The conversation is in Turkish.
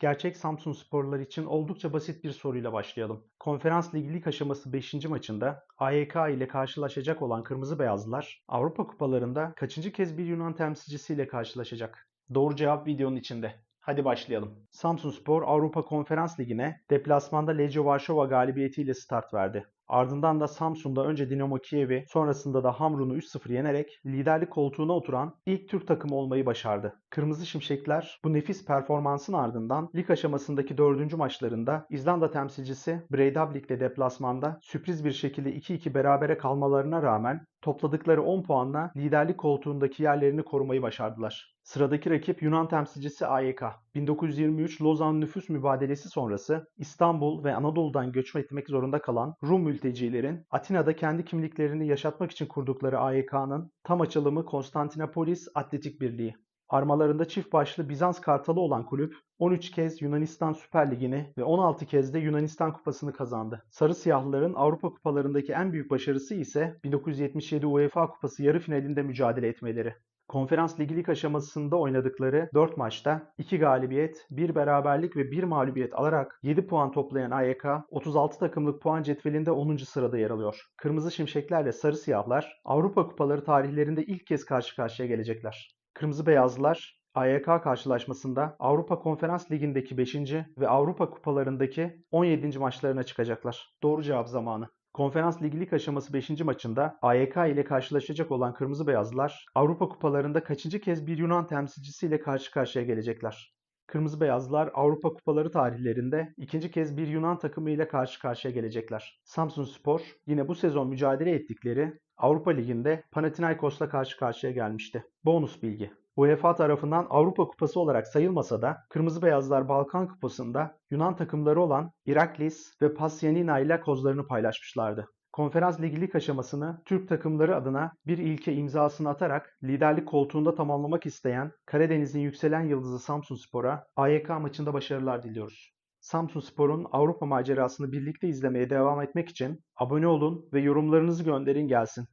Gerçek Samsun sporları için oldukça basit bir soruyla başlayalım. Konferans Ligi lig aşaması 5. maçında AYK ile karşılaşacak olan Kırmızı Beyazlılar Avrupa Kupalarında kaçıncı kez bir Yunan temsilcisiyle karşılaşacak? Doğru cevap videonun içinde. Hadi başlayalım. Samsunspor Avrupa Konferans Ligi'ne deplasmanda Legia Varşova galibiyetiyle start verdi. Ardından da Samsun'da önce Dinamo Kiev'i sonrasında da Hamrun'u 3-0 yenerek liderlik koltuğuna oturan ilk Türk takımı olmayı başardı. Kırmızı Şimşekler bu nefis performansın ardından lig aşamasındaki dördüncü maçlarında İzlanda temsilcisi Breidablik'le deplasmanda sürpriz bir şekilde 2-2 berabere kalmalarına rağmen topladıkları 10 puanla liderlik koltuğundaki yerlerini korumayı başardılar. Sıradaki rakip Yunan temsilcisi AYK. 1923 Lozan nüfus mübadelesi sonrası İstanbul ve Anadolu'dan göç etmek zorunda kalan Rum mültecilerin Atina'da kendi kimliklerini yaşatmak için kurdukları AYK'nın tam açılımı Konstantinopolis Atletik Birliği. Armalarında çift başlı Bizans kartalı olan kulüp 13 kez Yunanistan Süper Ligi'ni ve 16 kez de Yunanistan Kupası'nı kazandı. Sarı Siyahlıların Avrupa Kupalarındaki en büyük başarısı ise 1977 UEFA Kupası yarı finalinde mücadele etmeleri. Konferans Ligi lig aşamasında oynadıkları 4 maçta 2 galibiyet, 1 beraberlik ve 1 mağlubiyet alarak 7 puan toplayan AYK 36 takımlık puan cetvelinde 10. sırada yer alıyor. Kırmızı Şimşeklerle Sarı Siyahlar Avrupa Kupaları tarihlerinde ilk kez karşı karşıya gelecekler. Kırmızı Beyazlılar AYK karşılaşmasında Avrupa Konferans Ligi'ndeki 5. ve Avrupa Kupalarındaki 17. maçlarına çıkacaklar. Doğru cevap zamanı. Konferans Ligi lig aşaması 5. maçında AYK ile karşılaşacak olan Kırmızı Beyazlılar Avrupa Kupalarında kaçıncı kez bir Yunan temsilcisiyle karşı karşıya gelecekler? Kırmızı Beyazlılar Avrupa Kupaları tarihlerinde ikinci kez bir Yunan takımı ile karşı karşıya gelecekler. Samsun Spor yine bu sezon mücadele ettikleri Avrupa Ligi'nde Panathinaikos'la karşı karşıya gelmişti. Bonus bilgi. UEFA tarafından Avrupa Kupası olarak sayılmasa da Kırmızı Beyazlar Balkan Kupası'nda Yunan takımları olan Iraklis ve Pasyanina ile kozlarını paylaşmışlardı. Konferans Ligi lig aşamasını Türk takımları adına bir ilke imzasını atarak liderlik koltuğunda tamamlamak isteyen Karadeniz'in yükselen yıldızı Samsunspor'a AYK maçında başarılar diliyoruz. Samsunspor'un Avrupa macerasını birlikte izlemeye devam etmek için abone olun ve yorumlarınızı gönderin gelsin.